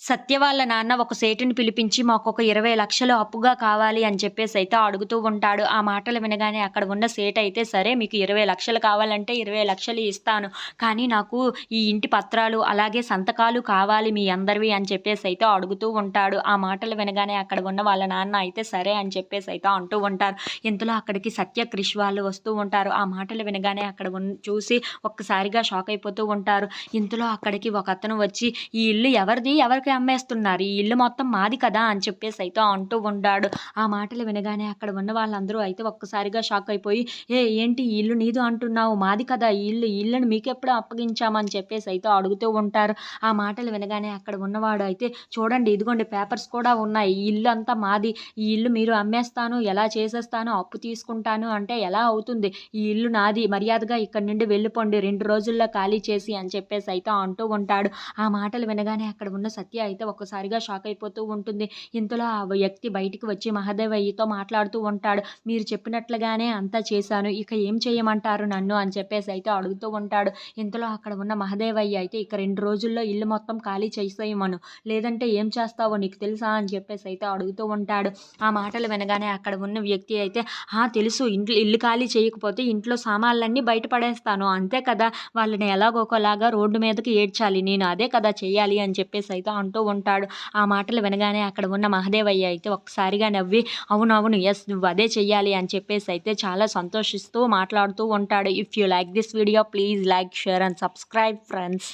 సత్య వాళ్ళ నాన్న ఒక సేటుని పిలిపించి మాకు ఒక ఇరవై లక్షలు అప్పుగా కావాలి అని చెప్పేసి అయితే అడుగుతూ ఉంటాడు. ఆ మాటలు వినగానే అక్కడ ఉన్న సేట్ అయితే సరే మీకు ఇరవై లక్షలు కావాలంటే ఇరవై లక్షలు ఇస్తాను. కానీ నాకు ఈ ఇంటి పత్రాలు అలాగే సంతకాలు కావాలి మీ అందరివి అని చెప్పేసి అయితే అడుగుతూ ఉంటాడు. ఆ మాటలు వినగానే అక్కడ ఉన్న వాళ్ళ నాన్న అయితే సరే అని చెప్పేసి అయితే అంటూ ఉంటారు. ఇంతలో అక్కడికి సత్య క్రిష్ వాళ్ళు వస్తూ ఉంటారు. ఆ మాటలు వినగానే అక్కడ ఉన్న చూసి ఒక్కసారిగా షాక్ అయిపోతూ ఉంటారు. ఇంతలో అక్కడికి ఒక అతను వచ్చి ఈ ఇల్లు ఎవరిది? ఎవరికి అమ్మేస్తున్నారు. ఈ ఇల్లు మొత్తం మాది కదా అని చెప్పేసి అయితే అంటూ ఉంటాడు ఆ మాటలు వినగానే అక్కడ ఉన్న వాళ్ళందరూ అయితే ఒక్కసారిగా షాక్ అయిపోయి ఏ ఏంటి ఈ ఇల్లు నీదు అంటున్నావు? మాది కదా ఈ ఇల్లు. ఈ ఇల్లుని మీకెప్పుడు అప్పగించామని చెప్పేసి అయితే అడుగుతూ ఉంటారు. ఆ మాటలు వినగానే అక్కడ ఉన్నవాడు అయితే చూడండి ఇదిగోండి పేపర్స్ కూడా ఉన్నాయి. ఈ ఇల్లు అంతా మాది. ఈ ఇల్లు మీరు అమ్మేస్తాను. ఎలా చేసేస్తాను? అప్పు తీసుకుంటాను. అంటే ఎలా అవుతుంది? ఈ ఇల్లు నాది. మర్యాదగా ఇక్కడి నుండి వెళ్ళిపోండి. రెండు రోజుల్లో ఖాళీ చేసి అని చెప్పేసి అయితే అంటూ ఉంటాడు. ఆ మాటలు వినగానే అక్కడ ఉన్న సత్య అయితే ఒక్కసారిగా షాక్ అయిపోతూ ఉంటుంది. ఇంతలో ఆ వ్యక్తి బయటికి వచ్చి మహాదేవయ్యతో మాట్లాడుతూ ఉంటాడు. మీరు చెప్పినట్లుగానే అంతా చేశాను. ఇక ఏం చేయమంటారు నన్ను అని చెప్పేసి అయితే అడుగుతూ ఉంటాడు. ఇంతలో అక్కడ ఉన్న మహదేవయ్య అయితే ఇక రెండు రోజుల్లో ఇల్లు మొత్తం ఖాళీ చేసేయమను. లేదంటే ఏం చేస్తావో నీకు తెలుసా అని చెప్పేసి అయితే అడుగుతూ ఉంటాడు. ఆ మాటలు వినగానే అక్కడ ఉన్న వ్యక్తి అయితే ఆ తెలుసు. ఇంట్లో ఇల్లు ఖాళీ చేయకపోతే ఇంట్లో సామాన్లన్నీ బయటపడేస్తాను. అంతే కదా. వాళ్ళని ఎలాగోకలాగా రోడ్డు మీదకి ఏడ్చాలి. నేను అదే కదా చేయాలి అని చెప్పేసి అయితే అంటూ ఉంటాడు. ఆ మాటలు వినగానే అక్కడ ఉన్న మహదేవయ్య అయితే ఒక్కసారిగా నవ్వి అవునవును ఎస్ నువ్వు అదే చెయ్యాలి అని చెప్పేసి అయితే చాలా సంతోషిస్తూ మాట్లాడుతూ ఉంటాడు. If you like this video please like share and subscribe friends